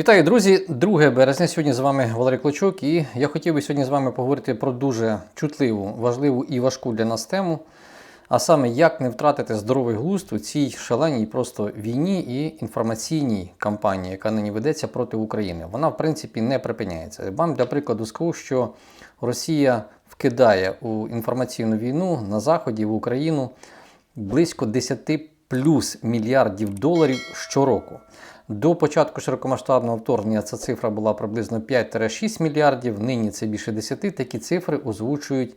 Вітаю, друзі! 2 березня. Сьогодні з вами Валерій Клочок, і я хотів би сьогодні з вами поговорити про дуже чутливу, важливу і важку для нас тему. А саме, як не втратити здоровий глузд у цій шаленій просто війні і інформаційній кампанії, яка нині ведеться проти України. Вона, в принципі, не припиняється. Вам для прикладу скажу, що Росія вкидає у інформаційну війну на Заході в Україну близько 10 плюс мільярдів доларів щороку. До початку широкомасштабного вторгнення ця цифра була приблизно 5-6 мільярдів. Нині це більше 10. Такі цифри озвучують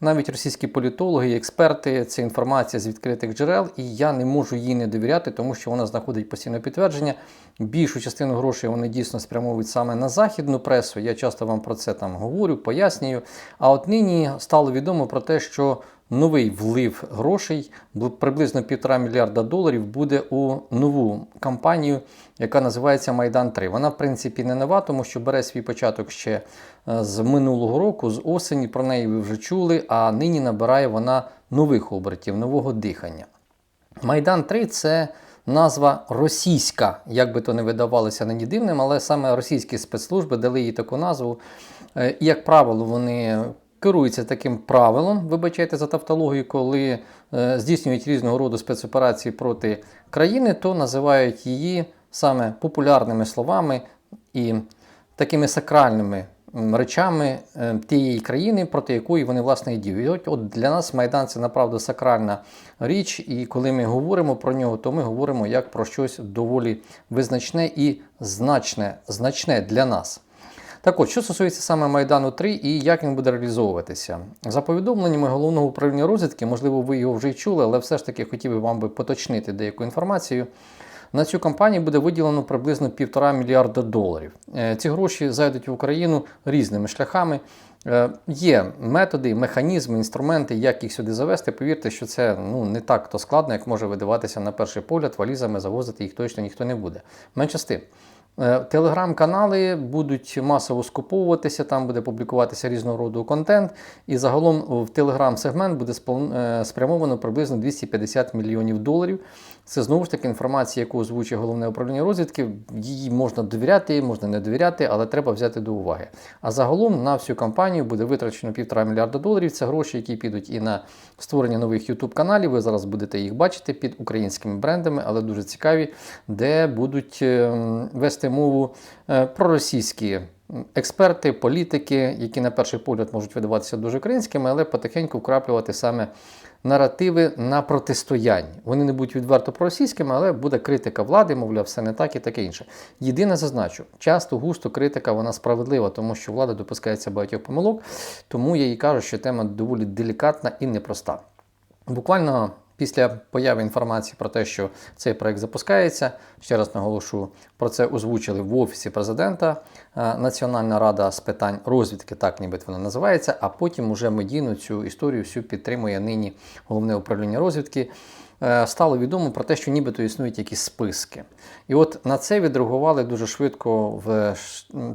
навіть російські політологи і експерти. Це інформація з відкритих джерел, і я не можу їй не довіряти, тому що вона знаходить постійне підтвердження. Більшу частину грошей вони дійсно спрямовують саме на західну пресу. Я часто вам про це там говорю, пояснюю. А от нині стало відомо про те, що новий влив грошей, приблизно півтора мільярда доларів, буде у нову кампанію, яка називається Майдан 3. Вона, в принципі, не нова, тому що бере свій початок ще е, з минулого року, з осені. Про неї ви вже чули, а нині набирає вона нових обертів, нового дихання. Майдан 3 це назва російська, як би то не видавалося нині дивним, але саме російські спецслужби дали їй таку назву. Е, І, як правило, вони керуються таким правилом, вибачайте за тавтологію, коли е, здійснюють різного роду спецоперації проти країни, то називають її саме популярними словами і такими сакральними речами е, тієї країни, проти якої вони власне і діють. От, для нас Майдан це направду сакральна річ, і коли ми говоримо про нього, то ми говоримо як про щось доволі визначне і значне, значне для нас. Так от, що стосується саме Майдану 3 і як він буде реалізовуватися. За повідомленнями головного управління розвідки, можливо, ви його вже й чули, але все ж таки хотів би вам би поточнити деяку інформацію. На цю кампанію буде виділено приблизно півтора мільярда доларів. Е, Ці гроші зайдуть в Україну різними шляхами. Е, Є методи, механізми, інструменти, як їх сюди завести. Повірте, що це ну, не так то складно, як може видаватися на перший погляд, валізами завозити їх точно ніхто не буде. Менше з тим. Е, Телеграм-канали будуть масово скуповуватися, там буде публікуватися різного роду контент. І загалом в телеграм-сегмент буде е, спрямовано приблизно 250 мільйонів доларів. Це знову ж таки інформація, яку озвучує головне управління розвідки. Її можна довіряти, можна не довіряти, але треба взяти до уваги. А загалом на всю кампанію буде витрачено півтора мільярда доларів. Це гроші, які підуть і на створення нових youtube каналів. Ви зараз будете їх бачити під українськими брендами, але дуже цікаві, де будуть ем, вести мову е, проросійські експерти, політики, які на перший погляд можуть видаватися дуже українськими, але потихеньку вкраплювати саме наративи на протистоянні. Вони не будуть відверто проросійськими, але буде критика влади, мовляв, все не так і таке інше. Єдине зазначу, часто густо критика вона справедлива, тому що влада допускається багатьох помилок, тому я їй кажу, що тема доволі делікатна і непроста. Буквально після появи інформації про те, що цей проект запускається, ще раз наголошу, про це озвучили в офісі президента е, Національна рада з питань розвідки, так нібито вона називається. А потім уже медійно цю історію всю підтримує нині головне управління розвідки. Е, Стало відомо про те, що нібито існують якісь списки. І от на це відреагували дуже швидко в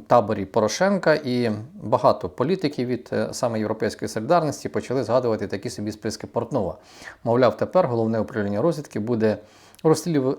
таборі Порошенка, і багато політиків від е, саме Європейської солідарності почали згадувати такі собі списки Портнова. Мовляв, тепер головне управління розвідки буде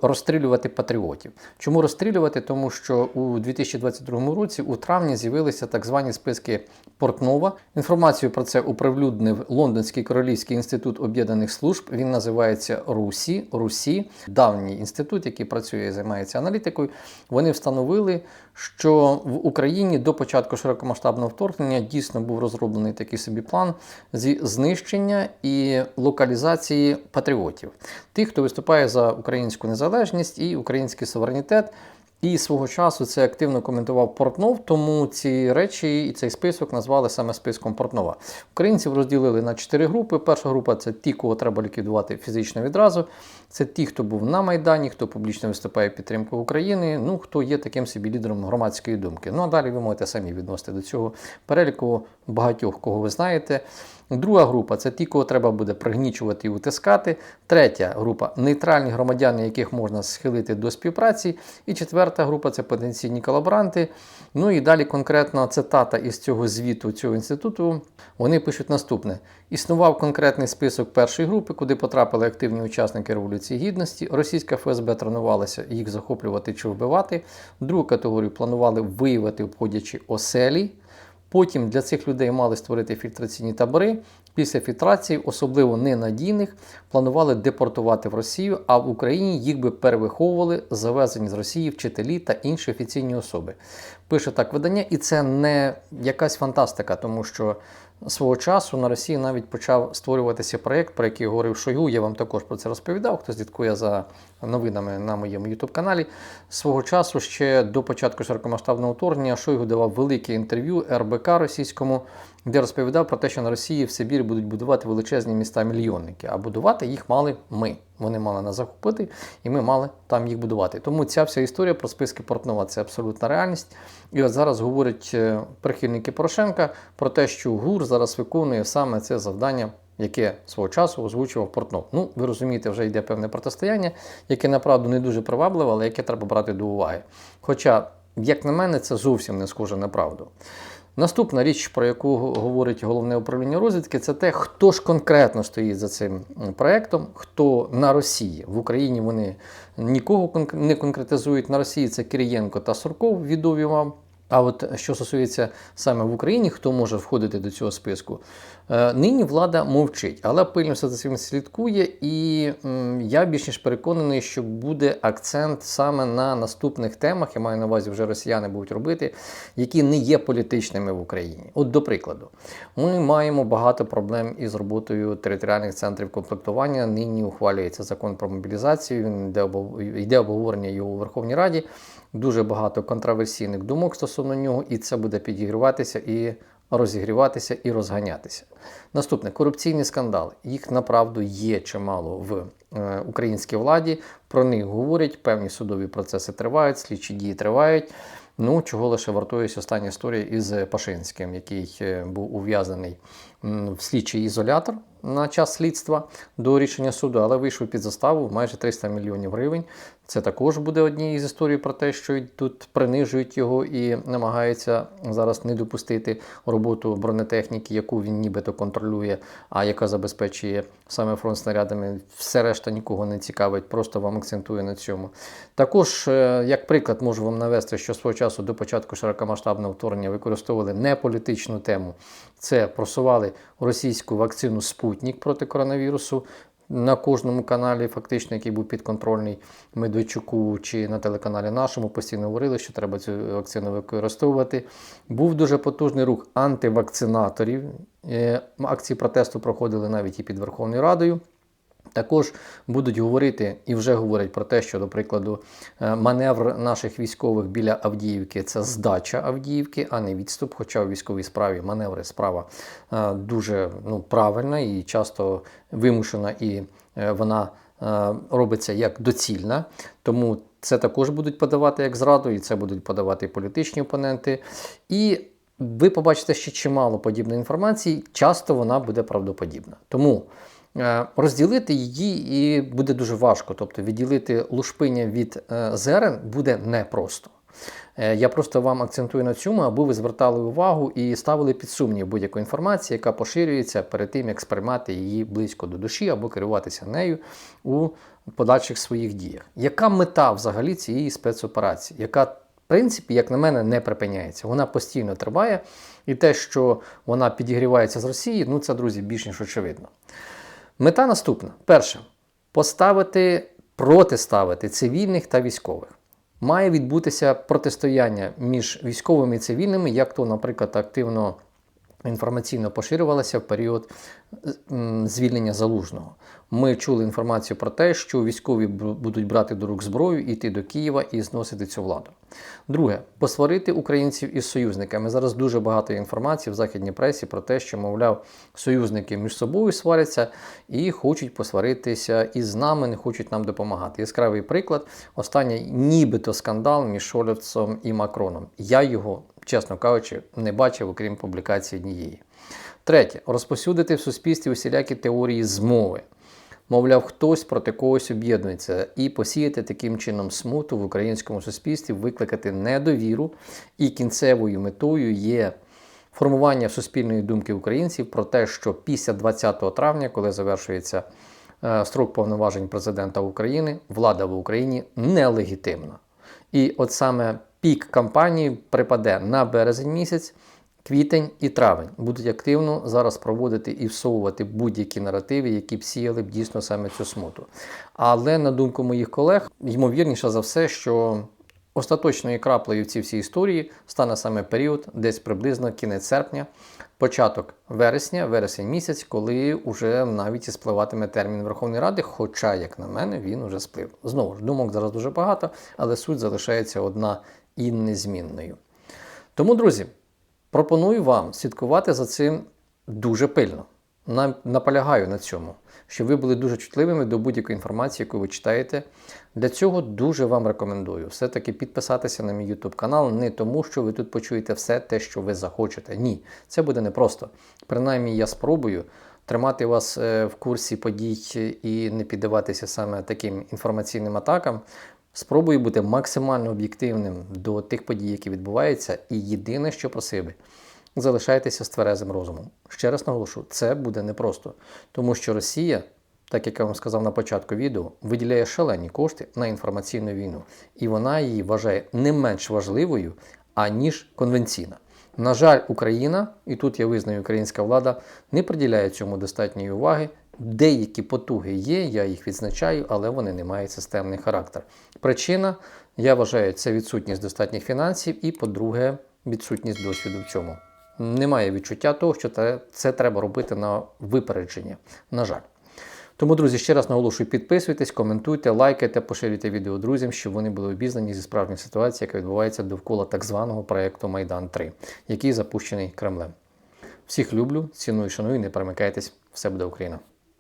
розстрілювати патріотів. Чому розстрілювати? Тому що у 2022 році у травні з'явилися так звані списки Портнова. Інформацію про це оприлюднив Лондонський Королівський інститут об'єднаних служб. Він називається РУСі. РУСі, давній інститут, який працює і займається аналітикою. Вони встановили, що в Україні до початку широкомасштабного вторгнення дійсно був розроблений такий собі план зі знищення і локалізації патріотів, тих, хто виступає за українську незалежність і український суверенітет. І свого часу це активно коментував Портнов, тому ці речі і цей список назвали саме списком Портнова. Українців розділили на чотири групи. Перша група це ті, кого треба ліквідувати фізично відразу. Це ті, хто був на Майдані, хто публічно виступає підтримку України, ну хто є таким собі лідером громадської думки. Ну а далі ви можете самі відносити до цього переліку багатьох, кого ви знаєте. Друга група це ті, кого треба буде пригнічувати і утискати. Третя група нейтральні громадяни, яких можна схилити до співпраці. І четверта група це потенційні колаборанти. Ну і далі конкретна цитата із цього звіту цього інституту. Вони пишуть наступне: існував конкретний список першої групи, куди потрапили активні учасники Революції Гідності. Російська ФСБ тренувалася їх захоплювати чи вбивати. Другу категорію планували виявити, обходячи оселі. Потім для цих людей мали створити фільтраційні табори. Після фільтрації, особливо ненадійних, планували депортувати в Росію, а в Україні їх би перевиховували завезені з Росії вчителі та інші офіційні особи. Пише так видання, і це не якась фантастика, тому що свого часу на Росії навіть почав створюватися проєкт, про який говорив Шойгу. Я вам також про це розповідав. Хто слідкує за новинами на моєму youtube каналі Свого часу ще до початку широкомасштабного вторгнення Шойгу давав велике інтерв'ю РБК російському, де розповідав про те, що на Росії в Сибірі будуть будувати величезні міста-мільйонники, а будувати їх мали ми. Вони мали нас захопити, і ми мали там їх будувати. Тому ця вся історія про списки Портнова це абсолютна реальність. І от зараз говорять е, прихильники Порошенка про те, що ГУР зараз виконує саме це завдання. Яке свого часу озвучував Портнов. Ну, ви розумієте, вже йде певне протистояння, яке направду не дуже привабливе, але яке треба брати до уваги. Хоча, як на мене, це зовсім не схоже на правду. Наступна річ, про яку говорить головне управління розвідки, це те, хто ж конкретно стоїть за цим проектом, хто на Росії. В Україні вони нікого не конкретизують. На Росії це Кирієнко та Сурков, відомі вам. А от що стосується саме в Україні, хто може входити до цього списку, е, нині влада мовчить, але пильно все за цим слідкує, і я більш ніж переконаний, що буде акцент саме на наступних темах, я маю на увазі, вже росіяни будуть робити, які не є політичними в Україні. От, до прикладу, ми маємо багато проблем із роботою територіальних центрів комплектування. Нині ухвалюється закон про мобілізацію. Він йде обговорення його у Верховній Раді дуже багато контроверсійних думок стосовно нього, і це буде підігріватися і розігріватися і розганятися. Наступне корупційні скандали. Їх направду є чимало в е, українській владі. Про них говорять, певні судові процеси тривають, слідчі дії тривають. Ну, чого лише вартується остання історія із Пашинським, який е, був ув'язаний в слідчий ізолятор на час слідства до рішення суду, але вийшов під заставу майже 300 мільйонів гривень. Це також буде однією з історій про те, що тут принижують його і намагаються зараз не допустити роботу бронетехніки, яку він нібито контролює, а яка забезпечує саме фронт снарядами. Все решта нікого не цікавить, просто вам акцентує на цьому. Також, е, як приклад, можу вам навести, що свого часу до початку широкомасштабного вторгнення використовували не політичну тему. Це просували російську вакцину Спутник проти коронавірусу на кожному каналі, фактично, який був підконтрольний Медведчуку чи на телеканалі нашому, постійно говорили, що треба цю вакцину використовувати. Був дуже потужний рух антивакцинаторів. Е, акції протесту проходили навіть і під Верховною Радою. Також будуть говорити і вже говорять про те, що, до прикладу, е, маневр наших військових біля Авдіївки це здача Авдіївки, а не відступ. Хоча у військовій справі маневри справа е, дуже ну, правильна і часто вимушена, і е, вона робиться як доцільна. Тому це також будуть подавати як зраду, і це будуть подавати політичні опоненти. І ви побачите ще чимало подібної інформації, часто вона буде правдоподібна. Тому. Е, розділити її і буде дуже важко. Тобто відділити лушпиня від е, зерен буде непросто. Е, я просто вам акцентую на цьому, аби ви звертали увагу і ставили під сумнів будь-яку інформацію, яка поширюється перед тим, як сприймати її близько до душі або керуватися нею у подальших своїх діях. Яка мета взагалі цієї спецоперації? Яка в принципі, як на мене, не припиняється. Вона постійно триває, і те, що вона підігрівається з Росії, ну це, друзі, більш ніж очевидно. Мета наступна: перше поставити, протиставити цивільних та військових. Має відбутися протистояння між військовими і цивільними, як то, наприклад, активно інформаційно поширювалася в період звільнення залужного. Ми чули інформацію про те, що військові будуть брати до рук зброю, йти до Києва і зносити цю владу. Друге, посварити українців із союзниками. Зараз дуже багато інформації в західній пресі про те, що, мовляв, союзники між собою сваряться і хочуть посваритися із нами, не хочуть нам допомагати. Яскравий приклад, останній нібито скандал між Шолівцем і Макроном. Я його, чесно кажучи, не бачив, окрім публікації однієї. Третє розповсюдити в суспільстві усілякі теорії змови. Мовляв, хтось проти когось об'єднується і посіяти таким чином смуту в українському суспільстві, викликати недовіру, і кінцевою метою є формування суспільної думки українців про те, що після 20 травня, коли завершується е, строк повноважень президента України, влада в Україні нелегітимна. І от саме пік кампанії припаде на березень місяць. Квітень і травень будуть активно зараз проводити і всовувати будь-які наративи, які б сіяли б дійсно саме цю смуту. Але на думку моїх колег, ймовірніше за все, що остаточною краплею в цій всій історії стане саме період, десь приблизно кінець серпня, початок вересня, вересень місяць, коли вже навіть і спливатиме термін Верховної Ради. Хоча, як на мене, він уже сплив. Знову ж думок зараз дуже багато, але суть залишається одна і незмінною. Тому, друзі. Пропоную вам слідкувати за цим дуже пильно. На- Наполягаю на цьому, щоб ви були дуже чутливими до будь-якої інформації, яку ви читаєте. Для цього дуже вам рекомендую все-таки підписатися на мій YouTube канал не тому, що ви тут почуєте все те, що ви захочете. Ні, це буде непросто. Принаймні, я спробую тримати вас е, в курсі подій і не піддаватися саме таким інформаційним атакам. Спробую бути максимально об'єктивним до тих подій, які відбуваються, і єдине, що просив би, залишайтеся з тверезим розумом. Ще раз наголошу, це буде непросто, тому що Росія, так як я вам сказав на початку відео, виділяє шалені кошти на інформаційну війну, і вона її вважає не менш важливою, аніж конвенційна. На жаль, Україна, і тут я визнаю, українська влада не приділяє цьому достатньої уваги. Деякі потуги є, я їх відзначаю, але вони не мають системний характер. Причина, я вважаю, це відсутність достатніх фінансів, і, по-друге, відсутність досвіду в цьому. Немає відчуття того, що це, треба робити на випередження. На жаль. Тому, друзі, ще раз наголошую, підписуйтесь, коментуйте, лайкайте, поширюйте відео друзям, щоб вони були обізнані зі справжньої ситуації, яка відбувається довкола так званого проєкту Майдан 3, який запущений Кремлем. Всіх люблю, ціную, шаную, не перемикайтесь, все буде Україна!